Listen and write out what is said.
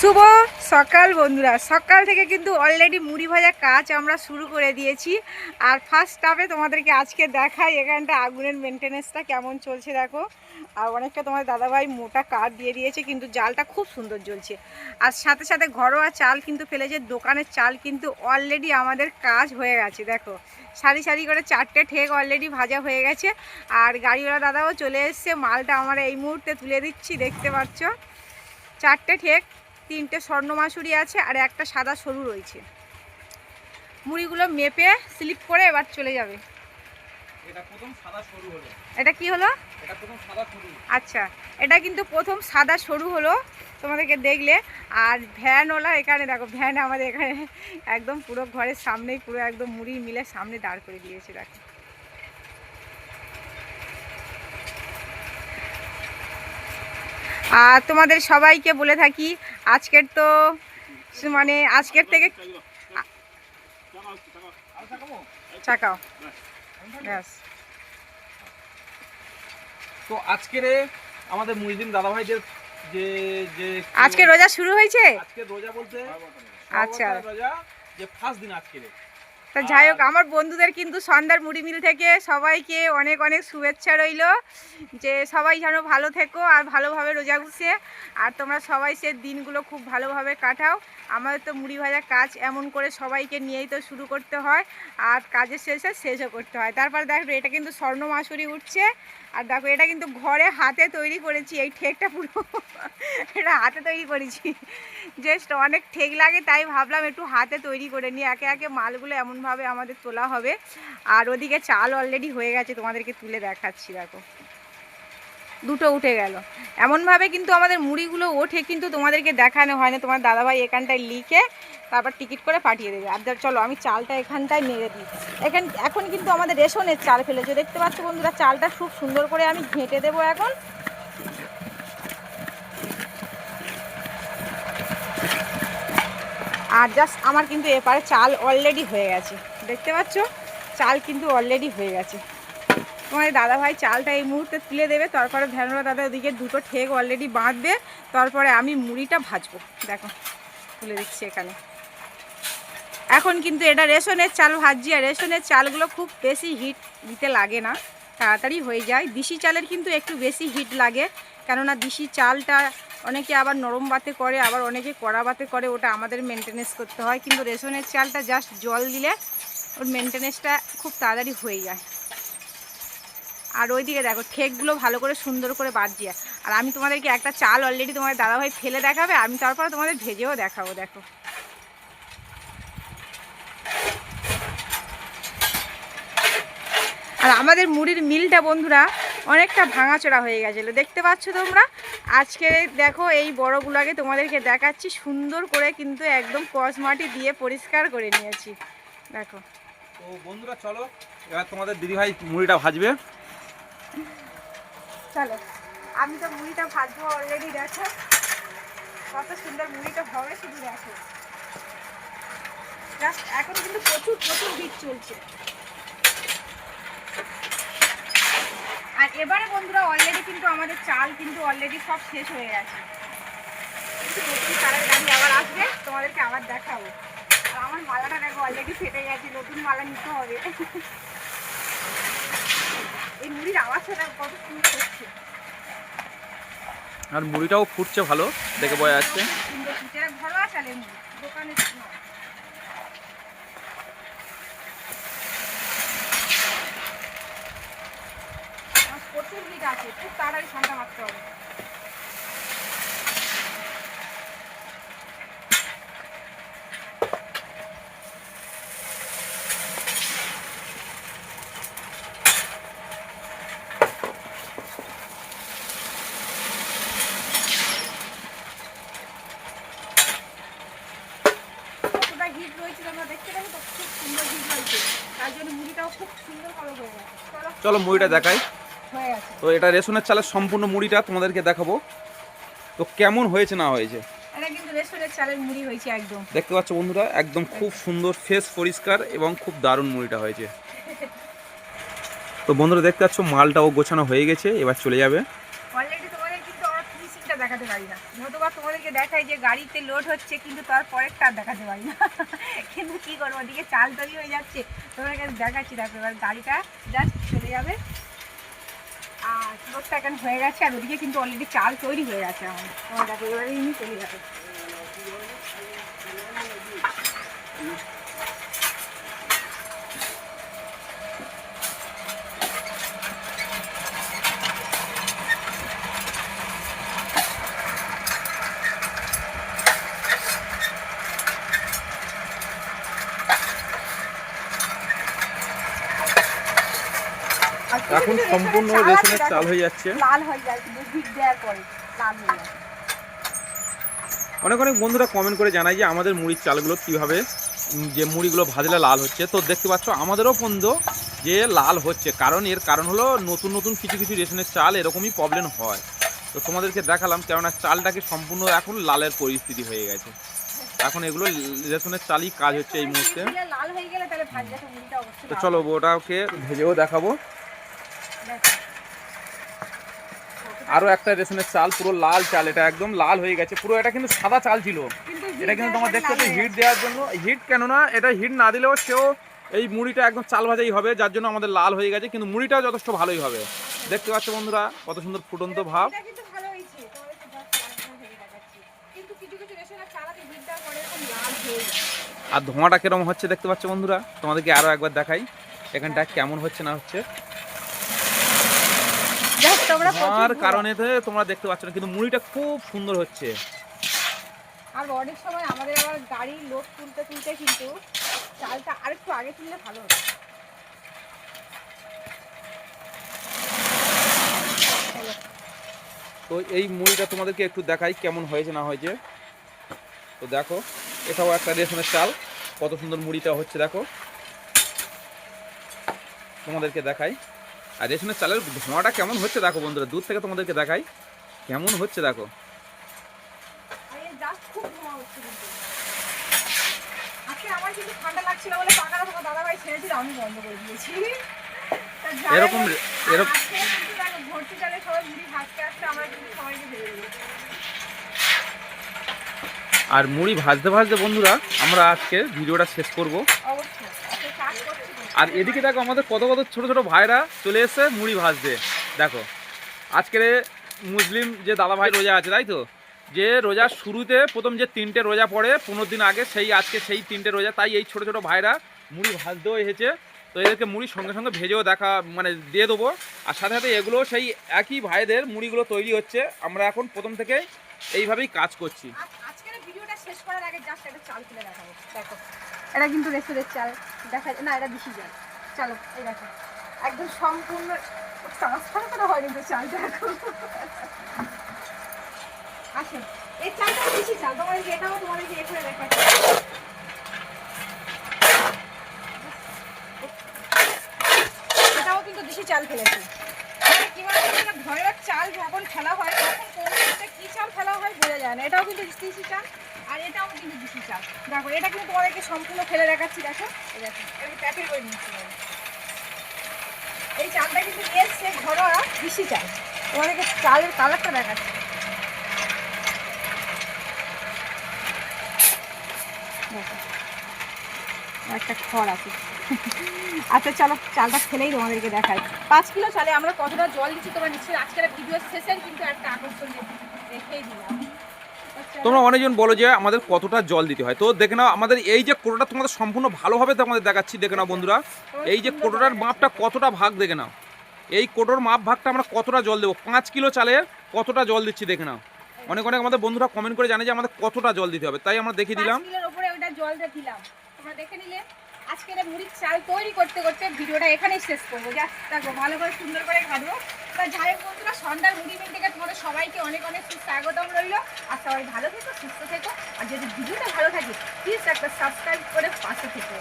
শুভ সকাল বন্ধুরা। সকাল থেকে কিন্তু অলরেডি মুড়ি ভাজা কাজ আমরা শুরু করে দিয়েছি। আর ফার্স্ট স্টাপে তোমাদেরকে আজকে দেখাই এখানটা আগুনের মেনটেনেন্সটা কেমন চলছে দেখো। আর অনেকটা তোমার দাদাভাই মোটা কাঠ দিয়ে দিয়েছে, কিন্তু জালটা খুব সুন্দর জ্বলছে। আর সাথে সাথে ঘরোয়া চাল কিন্তু ফেলেছে, দোকানের চাল কিন্তু অলরেডি আমাদের কাজ হয়ে গেছে, দেখো। সারি সারি করে চারটে ঠেক অলরেডি ভাজা হয়ে গেছে। আর গাড়িওয়ালা দাদাও চলে এসছে, মালটা আমরা এই মুহূর্তে তুলে দিচ্ছি, দেখতে পাচ্ছ? চারটে ঠেক তিনটে স্বর্ণ মাসুরি আছে আর একটা সাদা সরু রয়েছে। মুড়িগুলো মেপে স্লিপ করে এবার চলে যাবে। এটা কি হলো? আচ্ছা এটা কিন্তু প্রথম সাদা সরু হলো তোমাদেরকে দেখলে। আর ভ্যানওয়ালা এখানে দেখো ভ্যান আমাদের এখানে একদম পুরো ঘরের সামনেই পুরো একদম মুড়ি মিলে সামনে দাঁড় করে দিয়েছে দেখো। আর তোমাদের সবাইকে বলে থাকি আজকের তো মানে আজকের থেকে চাকাও ব্যাস। তো আজকের আমাদের মুসলিম দাদাভাইদের যে যে আজকে রোজা শুরু হয়েছে? আজকে রোজা বলতে আচ্ছা। রোজা যে ফার্স্ট দিন আজকের তা যাই হোক, আমার বন্ধুদের কিন্তু সন্ধ্যার মুড়ি মিল থেকে সবাইকে অনেক অনেক শুভেচ্ছা রইল। যে সবাই যেন ভালো থেকো আর ভালোভাবে রোজা গুছে আর তোমরা সবাই সে দিনগুলো খুব ভালোভাবে কাটাও। আমাদের তো মুড়ি ভাজা কাজ এমন করে সবাইকে নিয়েই তো শুরু করতে হয়। আর কাজের শেষে শেষও করতে হয়। তারপর দেখো এটা কিন্তু স্বর্ণ মাসুরি উঠছে। আর দেখো, এটা কিন্তু ঘরে হাতে তৈরি করেছি, এই ঠেকটা পুরো এটা হাতে তৈরি করেছি। জাস্ট অনেক ঠেক লাগে, তাই ভাবলাম একটু হাতে তৈরি করে নিই। একে একে মালগুলো এমনভাবে আমাদের তোলা হবে। আর ওদিকে চাল অলরেডি হয়ে গেছে, তোমাদেরকে তুলে দেখাচ্ছি, দেখো। দুটো উঠে গেল। এমনভাবে কিন্তু আমাদের মুড়িগুলো ওঠে, কিন্তু তোমাদেরকে দেখানো হয় না তোমার দাদাভাই এখানটায় লিখে তারপর টিকিট করে পাঠিয়ে দেবে। আর চলো, আমি চালটা এখানটায় নেড়ে দিই। এখান, এখন কিন্তু আমাদের রেশনের চাল ফেলেছে দেখতে পাচ্ছ বন্ধুরা, চালটা খুব সুন্দর করে আমি ঘেঁটে দেবো এখন। আর জাস্ট আমার কিন্তু এপারে চাল অলরেডি হয়ে গেছে। দেখতে পাচ্ছ? চাল কিন্তু অলরেডি হয়ে গেছে। তোমার দাদা ভাই চালটা এই মুহূর্তে তুলে দেবে, তারপরে ভ্যানোলা দাদা ওদিকে দুটো ঠেক অলরেডি বাঁধবে, তারপরে আমি মুড়িটা ভাজবো। দেখো, তুলে দিচ্ছি এখানে। এখন কিন্তু এটা রেশনের চাল ভাজছি, আর রেশনের চালগুলো খুব বেশি হিট দিতে লাগে না, তাড়াতাড়ি হয়ে যায়। দিশি চালের কিন্তু একটু বেশি হিট লাগে, কেননা দিশি চালটা অনেকে আবার নরম বাতে করে, আবার অনেকে কড়া বাতে করে, ওটা আমাদের মেনটেনেন্স করতে হয়। কিন্তু রেশনের চালটা জাস্ট জল দিলে ওর মেনটেনেন্সটা খুব তাড়াতাড়ি হয়ে যায়। আর ওইদিকে দেখো, ঠেকগুলো ভালো করে সুন্দর করে বাঁধছি আর আমি তোমাদেরকে একটা চাল অলরেডি তোমাদের দাদাভাই ফেলে দেখাবে, আমি তারপরে তোমাদের ভেজেও দেখাবো, দেখো। আর আমাদের মুড়ির মিলটা বন্ধুরা অনেকটা ভাঙাচোরা হয়ে গেছিল, দেখতে পাচ্ছ তোমরা? আজকে দেখো এই বড়গুলোকে তোমাদেরকে দেখাচ্ছি, সুন্দর করে কিন্তু একদম কস মাটি দিয়ে পরিষ্কার করে নিয়েছি। দেখো। তো বন্ধুরা, চলো, এবার তোমাদের দিদিভাই মুড়িটা ভাজবে। চলো, আমি তো মুড়িটা ভাজবো অলরেডি দেখো। কত সুন্দর মুড়িটা হবে, শুধু দেখো। এখন কিন্তু প্রচুর প্রচুর হিট চলছে। আর এবারে বন্ধুরা অলরেডি কিন্তু আমাদের চাল কিন্তু অলরেডি সব শেষ হয়ে গেছে। আবার আসবে, তোমাদেরকে আবার দেখাবো। আর আমার মালাটা দেখো অলরেডি ফেটে গেছে, নতুন মালা নিতে হবে এই মুড়ির আওয়াজটা দেখো কত সুন্দর হচ্ছে আর মুড়িটাও ফুটছে ভালো দেখে বোঝা যাচ্ছে। তাড়াতাড়ি ঠান্ডা মারতে হবে কতটা হিট রয়েছে তোমরা দেখতে পাবো তো খুব সুন্দর হিট রয়েছে তার জন্য মুড়িটাও খুব সুন্দর ভালো হয়ে গেছে। চলো মুড়িটা দেখাই। হয়ে গেছে। তো এটা রেশনের চালের সম্পূর্ণ মুড়িটা তোমাদেরকে দেখাবো। তো কেমন হয়েছে না হয়েছে? এটা কিন্তু রেস্টুরেন্টের চালের মুড়ি হয়েছে একদম। দেখতে পাচ্ছ বন্ধুরা একদম খুব সুন্দর ফ্রেশ পরিষ্কার এবং খুব দারুণ মুড়িটা হয়েছে। তো বন্ধুরা দেখতে পাচ্ছ মালটাও গোছানো হয়ে গেছে এবার চলে যাবে অলরেডি তোমাদের কিন্তু আমার ফিনিশিংটা দেখাতে পারি না। নতুবা তোমাদেরকে দেখাই যে গাড়িতে লোড হচ্ছে, কিন্তু তার পরেরটা আর দেখাতে পারি না। কিন্তু কী করব, ওদিকে চাল তৈরি হয়ে যাচ্ছে। তোমাদের কাছে দেখাচ্ছি, দেখো, এবার গাড়িটা জাস্ট চলে যাবে। আর লোডটা এখন হয়ে গেছে, আর ওদিকে কিন্তু অলরেডি চাল তৈরি হয়ে গেছে আমার। তোমার দেখো এবারে চলে যাবে। এখন সম্পূর্ণ রেশনের চাল হয়ে যাচ্ছে। লাল হয়ে কিন্তু হিট দেওয়ার পরে লাল হয়ে যায়। অনেক অনেক বন্ধুরা কমেন্ট করে জানায় যে আমাদের মুড়ির চালগুলো কীভাবে যে মুড়িগুলো ভাজলে লাল হচ্ছে। তো দেখতে পাচ্ছ আমাদেরও বন্ধু যে লাল হচ্ছে। কারণ এর কারণ হলো নতুন নতুন কিছু কিছু রেশনের চাল এরকমই প্রবলেম হয়। তো তোমাদেরকে দেখালাম কেননা চালটাকে সম্পূর্ণ এখন লালের পরিস্থিতি হয়ে গেছে। এখন এগুলো রেশনের চালই কাজ হচ্ছে এই মুহূর্তে। তো চলো ওটাকে ভেজেও দেখাবো। দেখো। আরও একটা রেশনের চাল পুরো লাল চাল এটা একদম লাল হয়ে গেছে। পুরো এটা কিন্তু সাদা চাল ছিল। এটা কিন্তু তোমার দেখতে হচ্ছে হিট দেওয়ার জন্য। হিট কেন না এটা হিট না দিলেও সেও এই মুড়িটা একদম চাল ভাজাই হবে যার জন্য আমাদের লাল হয়ে গেছে। কিন্তু মুড়িটাও যথেষ্ট ভালোই হবে। দেখতে পাচ্ছ বন্ধুরা কত সুন্দর ফুটন্ত ভাব। আর ধোঁয়াটা কীরকম হচ্ছে দেখতে পাচ্ছ বন্ধুরা? তোমাদেরকে আরও একবার দেখাই এখানটা কেমন হচ্ছে না হচ্ছে। তোমরা কারণে তো তোমরা দেখতে পাচ্ছ না কিন্তু মুড়িটা খুব সুন্দর হচ্ছে। আর অনেক সময় আমাদের আবার গাড়ি লোড তুলতে তুলতে কিন্তু চালটা আরেকটু আগে তুললে ভালো হতো। তো এই মুড়িটা তোমাদেরকে একটু দেখাই কেমন হয়েছে না হয়েছে। তো দেখো এটাও একটা রেশনের চাল কত সুন্দর মুড়িটা হচ্ছে দেখো। তোমাদেরকে দেখাই। আর রেশনের চালের ধোঁয়াটা কেমন হচ্ছে দেখো বন্ধুরা দূর থেকে তোমাদেরকে দেখাই। কেমন হচ্ছে দেখো। এরকম এরকম আর মুড়ি ভাজতে ভাজতে বন্ধুরা আমরা আজকে ভিডিওটা শেষ করব অবশ্যই আজকে কাজ করছি তো। আর এদিকে দেখো আমাদের কত কত ছোট ছোট ভাইরা চলে এসেছে মুড়ি ভাজতে। দেখো, আজকের মুসলিম যে দাদা ভাই রোজা আছে, তাই তো? যে রোজার শুরুতে প্রথম যে তিনটে রোজা পড়ে, পনেরো দিন আগে সেই আজকে সেই তিনটে রোজা, তাই এই ছোট ছোট ভাইরা মুড়ি ভাজতেও এসেছে। তো এদেরকে মুড়ি সঙ্গে সঙ্গে ভেজেও দেখা মানে দিয়ে দেবো। আর সাথে সাথে এগুলো সেই একই ভাইদের মুড়িগুলো তৈরি হচ্ছে। আমরা এখন প্রথম থেকে এইভাবেই কাজ করছি। আজকের ভিডিওটা শেষ করার আগে জাস্ট একটা চাল তুলে দেখাবো। দেখো। এটা কিন্তু রেস্টুরেন্ট চাল। দেখা না, এটা বেশি চাল। চলো, এই দেখো। একদম সম্পূর্ণ ট্রান্সফার করা হয়নি তো চালটা এখন। আসুন এই চালটা বেশি চাল। তোমাদেরকে এটাও তোমাদেরকে এ করে দেখাচ্ছি এটাও কিন্তু দেশি চাল ফেলেছি। মানে ঘরের চাল যখন ফেলা হয়, তখন কোন কি চাল ফেলা হয় বোঝা যায় না। এটাও কিন্তু দেশি চাল। আর এটাও কিন্তু দেশি চাল। দেখো, এটা কিন্তু তোমাদেরকে সম্পূর্ণ ফেলে দেখাচ্ছি, দেখো। আমি প্যাকেট করে নিচ্ছি। এই চালটা কিন্তু এসছে ঘরোয়া দেশি চাল। তোমাদেরকে চালের কালারটা দেখাচ্ছি। একটা খড় আছে। আচ্ছা চলো, চালটা ফেলেই তোমাদেরকে দেখাই। পাঁচ কিলো চালে আমরা কতটা জল দিচ্ছি তোমরা নিশ্চয়ই আজকের ভিডিও শেষে কিন্তু একটা আকর্ষণ রেখেই দিলাম। তোমরা অনেকজন বলো যে আমাদের কতটা জল দিতে হয়। তো দেখে নাও আমাদের এই যে কোটোটা তোমাদের সম্পূর্ণ ভালোভাবে তোমাদের দেখাচ্ছি দেখে নাও বন্ধুরা। এই যে কোটোটার মাপটা কতটা ভাগ দেখে নাও। এই কোটোর মাপ ভাগটা আমরা কতটা জল দেবো? পাঁচ কিলো চালে কতটা জল দিচ্ছি দেখে নাও। অনেক অনেক আমাদের বন্ধুরা কমেন্ট করে জানে যে আমাদের কতটা জল দিতে হবে। তাই আমরা দেখিয়ে দিলাম। জল দিলাম। তোমরা দেখে নিলে। আজকের মুড়ির চাল তৈরি করতে করতে ভিডিওটা এখানেই শেষ করব। যা দেখো, ভালো করে সুন্দর করে খাব তা যাই হোক বন্ধুরা, সন্ধ্যার মুড়ি মিল থেকে তোমাদের সবাইকে অনেক অনেক সুস্বাগতম রইল। আর সবাই ভালো থেকো, সুস্থ থেকো। আর যদি ভিডিওটা ভালো থাকে প্লিজ একটা সাবস্ক্রাইব করে পাশে থেকো।